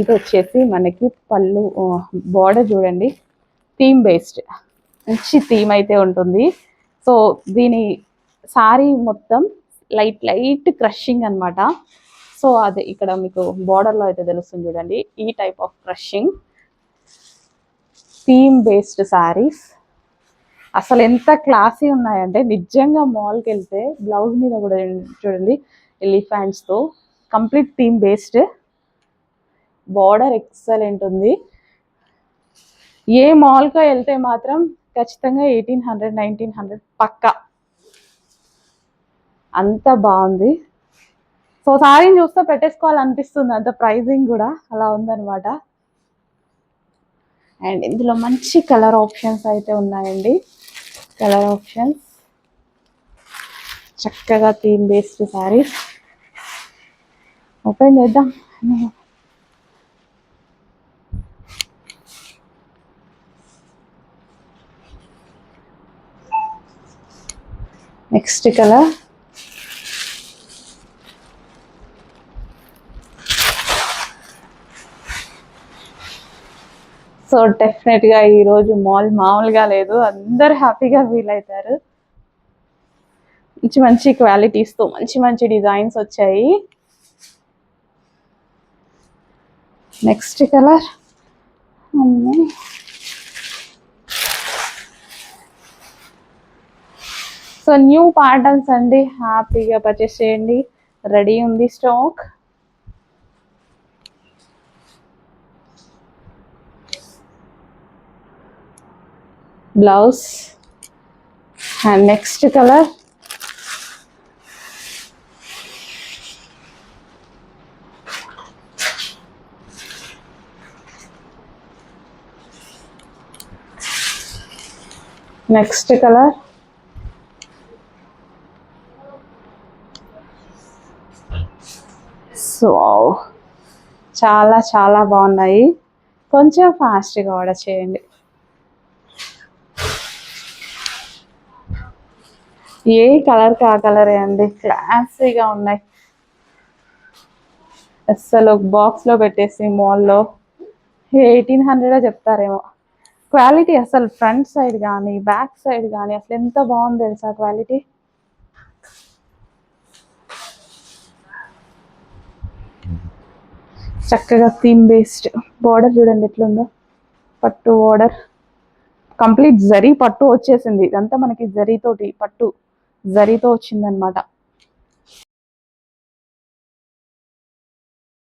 ఇంకా వచ్చేసి మనకి పళ్ళు బార్డర్ చూడండి. థీమ్ బేస్డ్ మంచి థీమ్ అయితే ఉంటుంది. సో దీని సారీ మొత్తం లైట్ లైట్ క్రషింగ్ అన్నమాట. సో అది ఇక్కడ మీకు బార్డర్లో అయితే తెలుస్తుంది చూడండి. ఈ type of crushing theme based sarees అసలు ఎంత క్లాసీ ఉన్నాయంటే నిజంగా మాల్కి వెళ్తే బ్లౌజ్ మీద కూడా చూడండి ఎలిఫాంట్స్తో complete theme based border excellent ఉంది. ఏ మాల్గా వెళ్తే మాత్రం ఖచ్చితంగా ఎయిటీన్ హండ్రెడ్ నైన్టీన్ హండ్రెడ్ పక్కా. అంత బాగుంది. సో సారీని చూస్తే పెట్టేసుకోవాలనిపిస్తుంది. అంత ప్రైజింగ్ కూడా అలా ఉందన్నమాట. అండ్ ఇందులో మంచి కలర్ ఆప్షన్స్ అయితే ఉన్నాయండి. Colour options. చక్కగా థీమ్ బేస్డ్ శారీస్ ఓపెన్ చేద్దాం. Next colour. సో డెఫినెట్గా ఈరోజు మాల్ మామూలుగా లేదు. అందరు హ్యాపీగా ఫీల్ అవుతారు. మంచి మంచి క్వాలిటీస్తో మంచి మంచి డిజైన్స్ వచ్చాయి. Next colour. So new patterns అండి. హ్యాపీగా పర్చేస్ చేయండి. రెడీ ఉంది stock. Blouse. And next colour. Next colour. So చాలా చాలా బాగున్నాయి. కొంచెం ఫాస్ట్గా ఆర్డర్ చేయండి. ఏ కలర్ కా కలరే అండి? క్లాసీగా ఉన్నాయి. అస్సలు బాక్స్లో పెట్టేసి మాల్లో. ఎయిటీన్ హండ్రెడ్ చెప్తారేమో. క్వాలిటీ అసలు ఫ్రంట్ సైడ్ కానీ బ్యాక్ సైడ్ కానీ అసలు ఎంత బాగుంది తెలుసా క్వాలిటీ? చక్కగా థీమ్ బేస్డ్ బార్డర్ చూడండి ఎట్లుందో. పట్టు బార్డర్ కంప్లీట్ జరీ పట్టు వచ్చేసింది. ఇదంతా మనకి జరీతోటి పట్టు జరీతో వచ్చిందనమాట